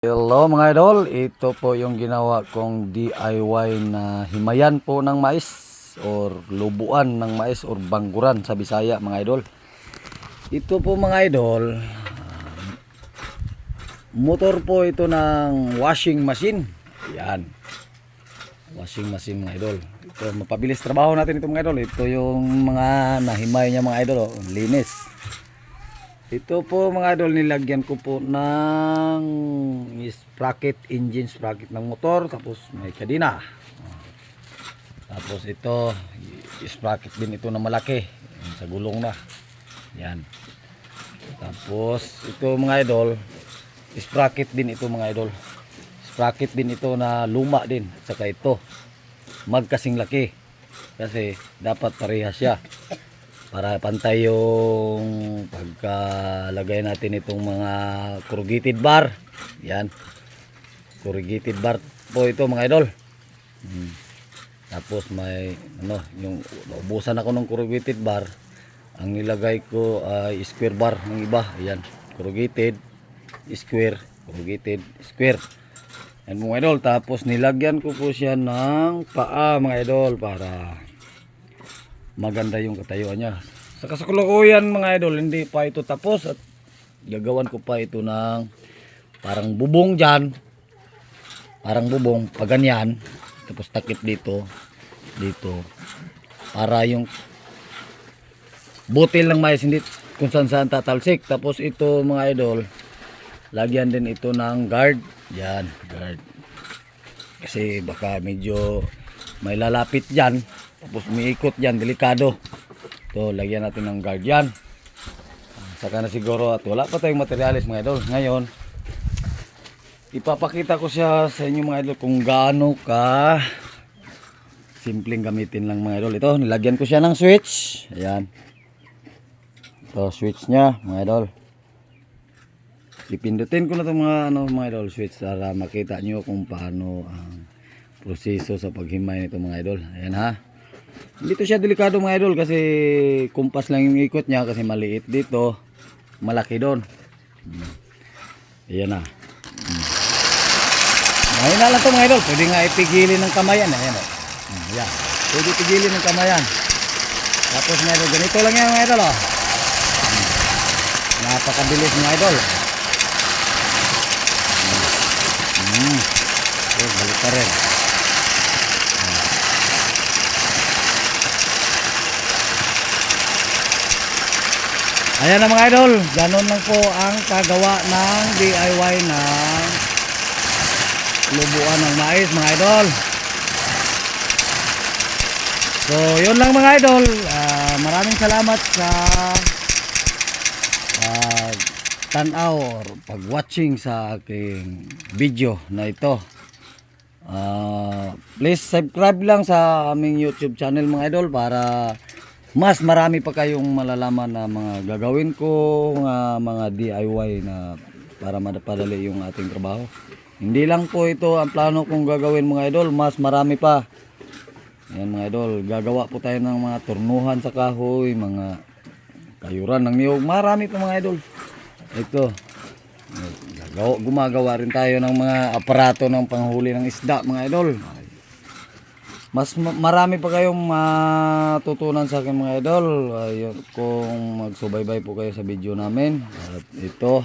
Hello mga idol, ito po yung ginawa kong DIY na himayan po ng mais or lubuan ng mais or bangguran sa Bisaya mga idol. Ito po mga idol, ah, motor po ito ng washing machine. Yan. Washing machine mga idol. Ito mapabilis trabaho natin ito mga idol. Ito yung mga nahimay niya mga idol, oh, linis. Ito po mga idol nilagyan ko po ng sprocket, engine sprocket ng motor tapos may kadina. Tapos ito sprocket din ito na malaki sa gulong na. Yan. Tapos ito mga idol sprocket din ito mga idol. Sprocket din ito na luma din saka ito magkasing laki kasi dapat parehas siya para pantay yung pagkalagay natin itong mga corrugated bar yan corrugated bar po ito mga idol Hmm. tapos may ano yung naubusan ako ng corrugated bar ang nilagay ko ay square bar ng iba ayan corrugated square corrugated square yan mga idol tapos nilagyan ko po siya ng paa mga idol para maganda yung katayuan niya. Sa kasakulukuyan mga idol, hindi pa ito tapos at gagawan ko pa ito ng parang bubong dyan. Parang bubong, pag ganyan. Tapos takip dito, dito. Para yung butil ng mais, hindi kung saan saan tatalsik. Tapos ito mga idol, lagyan din ito ng guard. Yan, guard. Kasi baka medyo may lalapit dyan. Tapos umiikot dyan, delikado. Ito, lagyan natin ng guard yan. Saka na siguro at wala pa tayong materialis mga idol. Ngayon, ipapakita ko siya sa inyo mga idol kung gaano ka simpleng gamitin lang mga idol. Ito, nilagyan ko siya ng switch. Ayan. Ito, switch niya mga idol. Ipindutin ko na itong mga, ano, mga idol switch para makita nyo kung paano ang proseso sa paghimay nito mga idol. Ayan ha. Hindi to siya delikado mga idol kasi kumpas lang yung ikot niya kasi maliit dito, malaki doon. Hmm. Ayan na. Hmm. Mahina lang to mga idol. Pwede nga ipigilin ng kamayan. Ayan o. Hmm, Ayan. Pwede pigilin ng kamayan. Tapos mga idol, ganito lang yan mga idol o. Hmm. Napakabilis mga idol. Hmm. Okay, balik pa rin. Ayan na mga idol, ganun lang po ang paggawa ng DIY ng lubuan ng mais mga idol. So yun lang mga idol, Ah, maraming salamat sa pag tanaw or pag watching sa aking video na ito. Ah, please subscribe lang sa aming YouTube channel mga idol para mas marami pa kayong malalaman na mga gagawin ko nga mga DIY na para madapadali yung ating trabaho. Hindi lang po ito ang plano kong gagawin mga idol, mas marami pa. Ayan mga idol, gagawa po tayo ng mga turnuhan sa kahoy, mga kayuran ng niyog, marami pa mga idol. Ito, gagawa, gumagawa rin tayo ng mga aparato ng panghuli ng isda mga idol. Mas ma- marami pa kayong matutunan sa akin mga idol Ayun, kung magsubaybay po kayo sa video namin. At ito,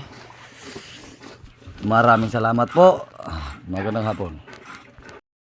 maraming salamat po. Magandang hapon.